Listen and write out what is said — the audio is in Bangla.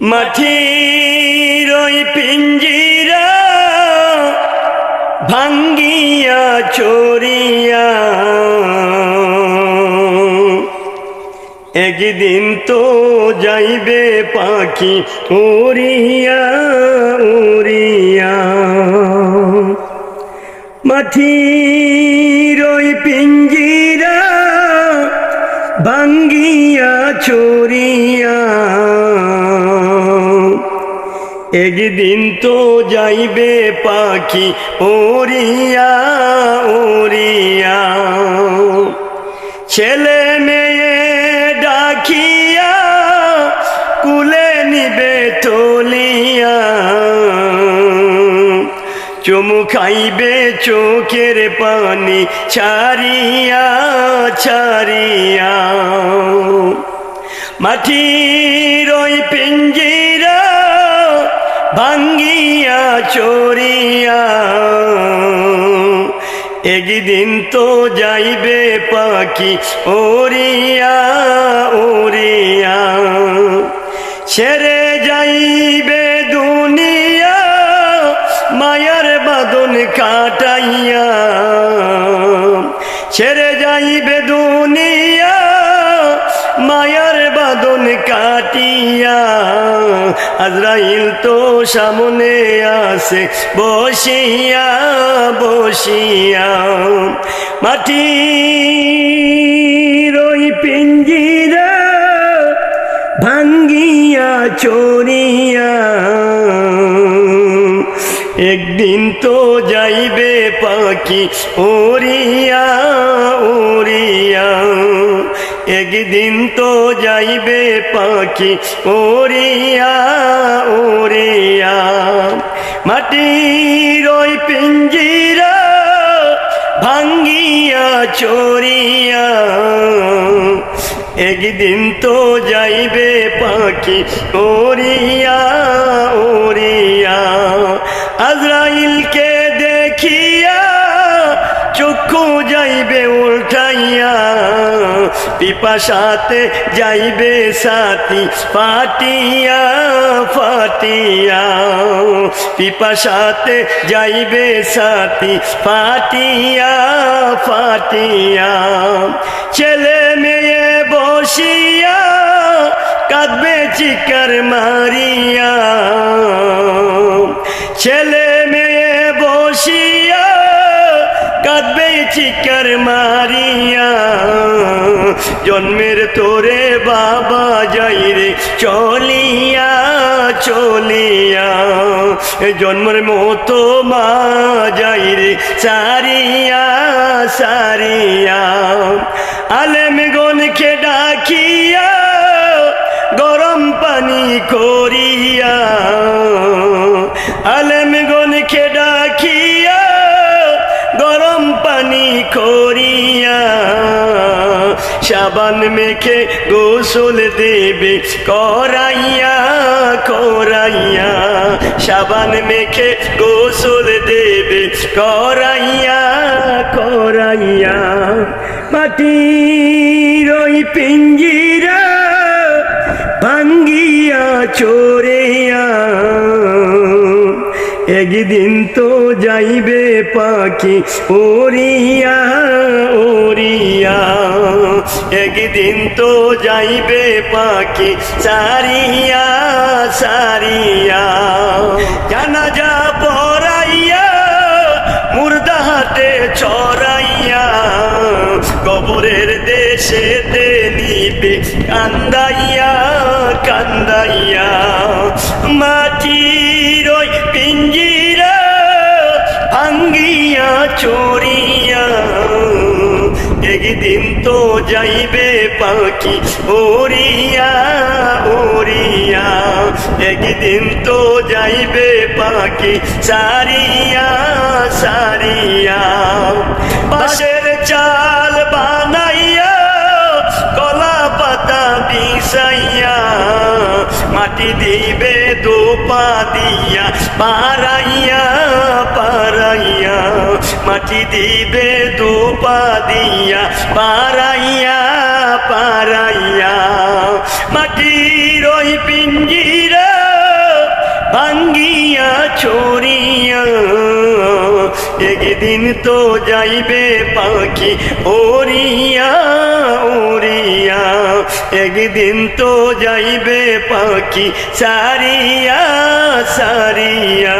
মাটির ওই পিঞ্জিরা ভাঙ্গিয়া চোরিয়া একদিন তো যাইবে পাখি উড়িয়া উড়িয়া। মাটির ওই পিঞ্জিরা ভাঙ্গিয়া চোরিয়া একদিন তো যাইবে পাখি ওরিয়া ওরিয়া ছেলে মেয়ে ডাকিয়া, কুলে নিবে তলিয়া। চুমু খাইবে চোখের পানি ছাড়িয়া ছাড়িয়া। মাটির ওই পিঞ্জিরা ভাঙ্গিয়া চোরিয়া একদিন তো যাইবে পাখি ওরিয়া ওরিয়া। ছেড়ে যাইবে দুনিয়া, মায়ার বাদন কাটাইয়া। ছেড়ে যাইবে দুনিয়া, মায়ার বাদন কাটিয়া। আজরাইল তো সামনে আসে বসিয়া বসিয়া মাটি রই পিঞ্জিরা ভাঙ্গিয়া চোরিয়া একদিন তো যাইবে পাখি ওরিয়া ওরিয়া একদিন তো যাইবে পাখি, ওরিয়া ওরিয়া। মাটির ওই পিঞ্জিরা ভাঙ্গিয়া চোরিয়া একদিন তো যাইবে পাখি, ওরিয়া ওরিয়া। আজরাইলকে দেখিয়া চক্ষু যাইবে উল্টাইয়া। পিপাসাতে যাইবে সাথী, ফাটিয়া ফাটিয়া। পিপাসাতে যাইবে সাথী, ফাটিয়া ফাটিয়া। ছেলে মেয়ে বসিয়া কাঁদবে চিকার মারিয়া। ছেলে মেয়ে বসিয়া কাঁদবে চিকার মারিয়া। জন্মের তোরে বাবা যাই রে, চলিয়া চলিয়া। জন্মের মতো মা যাই রে, সারিয়া সারিয়া। আলেম গনকে ডাকিয়া গরম পানি করিয়া করিয়া সাবান মেখে গোসল দেবে, করাইয়া করাইয়া। সাবান মেখে গোসল দেবে, করাইয়া করাইয়া। মাটির ওই পিঞ্জিরা ভাঙ্গিয়া চোরেয়া। একদিন তো যাইবে পাখি ওরিয়া ওরিয়া। একদিন তো যাইবে পাখি সারিয়া কবরের দেশে নিবে কান্দাইয়া কান্দাইয়া। মাটির ওই পিঞ্জিরা ভাঙ্গিয়া চোরিয়া একদিন তো যাইবে পাখি ওরিয়া ওরিয়া একদিন তো যাইবে পাখি, সারিয়া সারিয়া। বাসের চাল মাটি দিবে দোপা দিয়া পারাইয়া পারাইয়া মাটি দিবে দোপা দিয়া পারাইয়া পারাইয়া মাটির ওই পিঞ্জিরা, ভাঙ্গিয়া, ছড়িয়া। একদিন তো যাইবে পাখি ওরিয়া একদিন তো যাইবে পাখি সারিয়া সারিয়া।